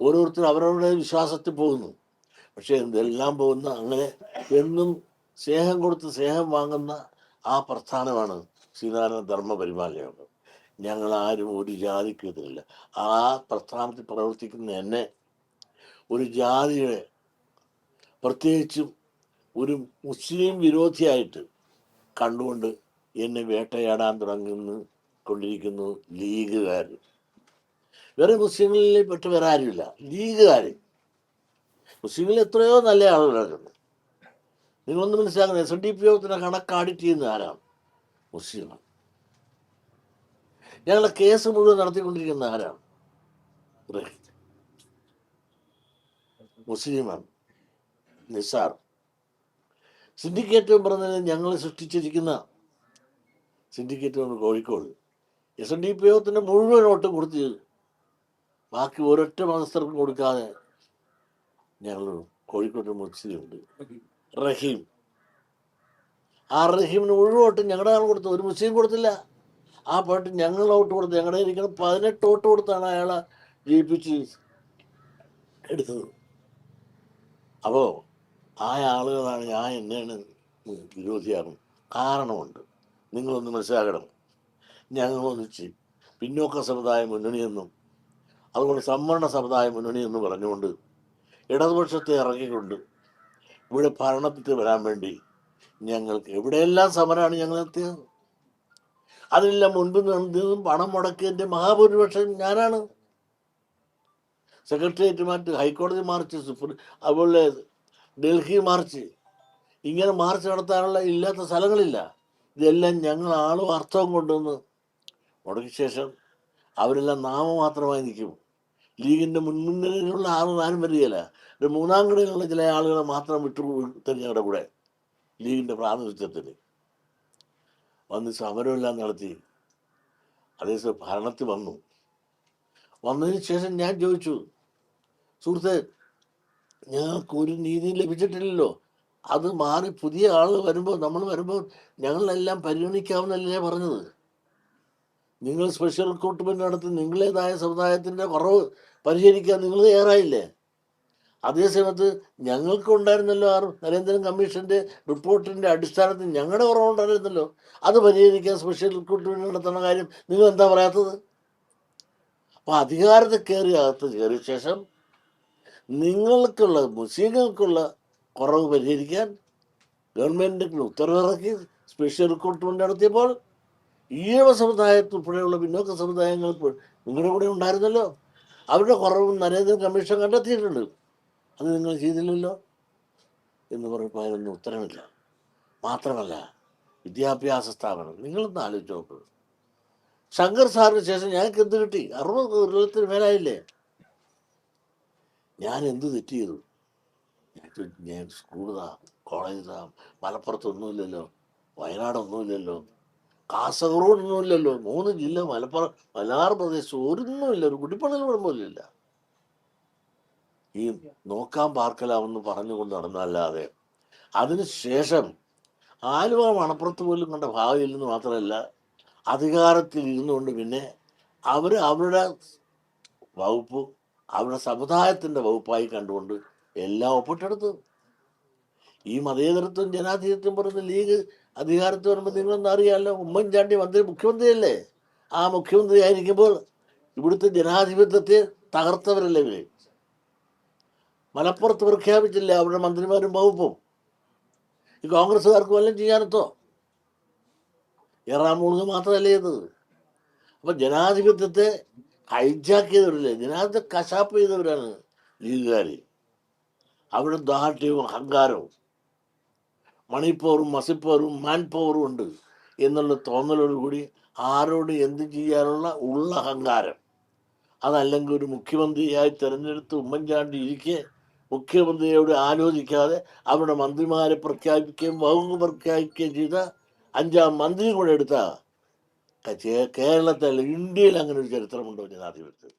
ഓരോരുത്തരും അവരവരുടെ വിശ്വാസത്തിൽ പോകുന്നു. പക്ഷേ ഇതെല്ലാം പോകുന്ന അങ്ങനെ എന്നും സ്നേഹം കൊടുത്ത് സ്നേഹം വാങ്ങുന്ന ആ പ്രസ്ഥാനമാണ് ശ്രീനാരായണ ധർമ്മ പരിപാലനം ഞങ്ങൾ ആരും ഒരു ജാതിക്ക് എതിരില്ല ആ പ്രസ്ഥാനത്തിൽ പ്രവർത്തിക്കുന്ന എന്നെ ഒരു ജാതിയുടെ പ്രത്യേകിച്ചും ഒരു മുസ്ലിം വിരോധിയായിട്ട് കണ്ടുകൊണ്ട് എന്നെ വേട്ടയാടാൻ തുടങ്ങുന്നു കൊണ്ടിരിക്കുന്നു ലീഗുകാർ വേറെ മുസ്ലിങ്ങളിൽ പെട്ട് വേറെ ആരുമില്ല. ലീഗുകാർ മുസ്ലിങ്ങളിൽ എത്രയോ നല്ല ആളുകളുണ്ട് നിങ്ങളൊന്ന് മനസ്സിലാക്കണം എസ് എൻ ഡി പി ഒത്തിനെ കണക്ക് ആഡിറ്റ് ചെയ്യുന്ന ആരാണ്? മുസ്ലിമാണ് ഞങ്ങളുടെ കേസ് മുഴുവൻ നടത്തിക്കൊണ്ടിരിക്കുന്ന ആരാണ്. മുസ്ലിമാണ്. നിസാർ. സിൻഡിക്കേറ്റ് പറഞ്ഞത് ഞങ്ങൾ സൃഷ്ടിച്ചിരിക്കുന്ന syndicate Kozhikode. S N D P ഒത്തിന് മുഴുവൻ വോട്ട് കൊടുത്ത് ബാക്കി ഒരൊറ്റ മതസ്ഥർക്കും കൊടുക്കാതെ ഞങ്ങൾ കോഴിക്കോട്ട് മുസ്ലിമുണ്ട് റഹീം. ആ റഹീമിന് ഒഴിവോട്ട് വോട്ട് ഞങ്ങളുടെ ആൾ കൊടുത്തു ഒരു മുസ്ലിം കൊടുത്തില്ല. ആ പാട്ട് ഞങ്ങൾ വോട്ട് കൊടുത്തു ഞങ്ങളുടെ ഇരിക്കണം പതിനെട്ട് വോട്ട് കൊടുത്താണ് അയാളെ ജയിപ്പിച്ച് എടുത്തത്. അപ്പോൾ ആ ആളുകളാണ് ഞാൻ എന്നെയാണ് വിരോധിയാകും. കാരണമുണ്ട്. നിങ്ങളൊന്ന് മനസ്സിലാക്കണം. ഞങ്ങളൊന്നിച്ച് പിന്നോക്ക സമുദായ മുന്നണിയെന്നും അതുകൊണ്ട് സംവരണ സമുദായ മുന്നണി എന്ന് പറഞ്ഞുകൊണ്ട് ഇടതുപക്ഷത്തെ ഇറങ്ങിക്കൊണ്ട് ഇവിടെ ഭരണത്തിൽ വരാൻ വേണ്ടി ഞങ്ങൾക്ക് എവിടെയെല്ലാം സമരമാണ് ഞങ്ങൾ എത്തിയത് അതിനെല്ലാം മുൻപ് നിന്നും പണം മുടക്കിയതിന്റെ മഹാഭൂരിപക്ഷം ഞാനാണ്. സെക്രട്ടേറിയറ്റ് മാർച്ച് ഹൈക്കോടതി മാർച്ച് സുപ്രീം അതുപോലെ ഡൽഹി മാർച്ച് ഇങ്ങനെ മാർച്ച് നടത്താനുള്ള ഇല്ലാത്ത സ്ഥലങ്ങളില്ല. ഇതെല്ലാം ഞങ്ങൾ ആളും അർത്ഥവും കൊണ്ടുവന്ന് മുടക്കിയ ശേഷം അവരെല്ലാം നാമമാത്രമായി നിൽക്കും. ലീഗിന്റെ മുൻമുന്നിലുള്ള ആളും താനും വരികയില്ല. മൂന്നാം കടയിലുള്ള ചില ആളുകളെ മാത്രം വിട്ടു ഞങ്ങളുടെ കൂടെ ലീഗിന്റെ പ്രാതിനിധ്യത്തിന് വന്ന് സമരമെല്ലാം നടത്തി. അതേസമയം ഭരണത്തിൽ വന്നു. വന്നതിന് ശേഷം ഞാൻ ചോദിച്ചു സുഹൃത്തെ ഞങ്ങൾക്ക് ഒരു നീതി ലഭിച്ചിട്ടില്ലല്ലോ. അത് മാറി പുതിയ ആൾ വരുമ്പോൾ നമ്മൾ വരുമ്പോൾ ഞങ്ങളെല്ലാം പരിഗണിക്കാമെന്നല്ലേ പറഞ്ഞത്? നിങ്ങൾ സ്പെഷ്യൽ റിക്രൂട്ട്മെന്റ് നടത്തി നിങ്ങളേതായ സമുദായത്തിന്റെ കുറവ് പരിഹരിക്കാൻ നിങ്ങൾ തയ്യാറായില്ലേ? അതേസമയത്ത് ഞങ്ങൾക്ക് ഉണ്ടായിരുന്നല്ലോ ആ നരേന്ദ്രൻ കമ്മീഷന്റെ റിപ്പോർട്ടിന്റെ അടിസ്ഥാനത്തിൽ ഞങ്ങളുടെ കുറവുണ്ടായിരുന്നല്ലോ. അത് പരിഹരിക്കാൻ സ്പെഷ്യൽ റിക്രൂട്ട്മെന്റ് നടത്തുന്ന കാര്യം നിങ്ങൾ എന്താ പറയാത്തത്? അപ്പോൾ അധികാരത്തിൽ കയറി അകത്ത് കയറിയ ശേഷം നിങ്ങൾക്കുള്ള മുസ്ലിങ്ങൾക്കുള്ള കുറവ് പരിഹരിക്കാൻ ഗവൺമെന്റിന് ഉത്തരവിറക്കി സ്പെഷ്യൽ റിക്രൂട്ട്മെന്റ് നടത്തിയപ്പോൾ ഈഴവ സമുദായത്തിൽ ഉൾപ്പെടെയുള്ള പിന്നോക്ക സമുദായങ്ങൾ നിങ്ങളുടെ കൂടെ ഉണ്ടായിരുന്നല്ലോ. അവരുടെ കുറവും നരേന്ദ്ര കമ്മീഷൻ കണ്ടെത്തിയിട്ടുണ്ട്. അത് നിങ്ങൾ ചെയ്തില്ലല്ലോ എന്ന് പറയുമ്പോൾ അതിനൊന്നും ഉത്തരമില്ല മാത്രമല്ല വിദ്യാഭ്യാസ സ്ഥാപനം നിങ്ങളൊന്ന് ആലോചിച്ച് നോക്ക്. ശങ്കർ സാറിന് ശേഷം ഞങ്ങൾക്ക് എന്ത് കിട്ടി? അറുപത് കൊല്ലത്തിന് മേലായില്ലേ? ഞാൻ എന്ത് തെറ്റ് ചെയ്തു? ഞാൻ സ്കൂളിതാ കോളേജിതാ മലപ്പുറത്തൊന്നുമില്ലല്ലോ വയനാടൊന്നുമില്ലല്ലോ കാസർഗോഡൊന്നുമില്ലല്ലോ. മൂന്ന് ജില്ല മലപ്പുറം മലബാർ പ്രദേശം ഒരൊന്നുമില്ല ഒരു കുടിപ്പണൽ കുഴപ്പമില്ല. ഈ നോക്കാൻ പാർക്കലാമെന്ന് പറഞ്ഞുകൊണ്ട് നടന്നല്ലാതെ അതിനുശേഷം ആലുവ മണപ്പുറത്ത് പോലും കണ്ട ഭാവിയിൽ നിന്ന് മാത്രമല്ല അധികാരത്തിൽ ഇരുന്നുകൊണ്ട് പിന്നെ അവർ അവരുടെ വകുപ്പ് അവരുടെ സമുദായത്തിന്റെ വകുപ്പായി കണ്ടുകൊണ്ട് എല്ലാം ഒപ്പിട്ടെടുത്തു. ഈ മതേതരത്വം ജനാധിപത്യം പറയുന്ന ലീഗ് അധികാരത്തിൽ വരുമ്പോൾ നിങ്ങളൊന്നും അറിയാമല്ലോ ഉമ്മൻചാണ്ടി മന്ത്രി മുഖ്യമന്ത്രിയല്ലേ? ആ മുഖ്യമന്ത്രി ആയിരിക്കുമ്പോൾ ഇവിടുത്തെ ജനാധിപത്യത്തെ തകർത്തവരല്ലേ ഇവർ? മലപ്പുറത്ത് പ്രഖ്യാപിച്ചില്ല അവരുടെ മന്ത്രിമാരും വകുപ്പും? ഈ കോൺഗ്രസ്സുകാർക്ക് വല്ലതും ചെയ്യാനെത്തോ? ഏറാമൂളുക മാത്രമല്ലേ ചെയ്തത് അപ്പൊ ജനാധിപത്യത്തെ ഹൈജാക്ക് ചെയ്തവരല്ലേ ജനാധിപത്യ കശാപ്പ് ചെയ്തവരാണ് ലീഗുകാർ അവിടെ ദാർഢ്യവും അഹങ്കാരവും. മണി പവറും മസി പവറും മാൻ പവറും ഉണ്ട് എന്നുള്ള തോന്നലോടുകൂടി ആരോട് എന്ത് ചെയ്യാനുള്ള ഉള്ള അഹങ്കാരം. അതല്ലെങ്കിൽ ഒരു മുഖ്യമന്ത്രിയായി തെരഞ്ഞെടുത്ത് ഉമ്മൻചാണ്ടി ഇരിക്കെ മുഖ്യമന്ത്രിയോട് ആലോചിക്കാതെ അവരുടെ മന്ത്രിമാരെ പ്രഖ്യാപിക്കുകയും വകുപ്പ് പ്രഖ്യാപിക്കുകയും ചെയ്ത അഞ്ചാം മന്ത്രി കൂടെ എടുത്ത. കേരളത്തിൽ ഇന്ത്യയിൽ അങ്ങനെ ഒരു ചരിത്രമുണ്ടോ ജനാധിപത്യത്തിൽ?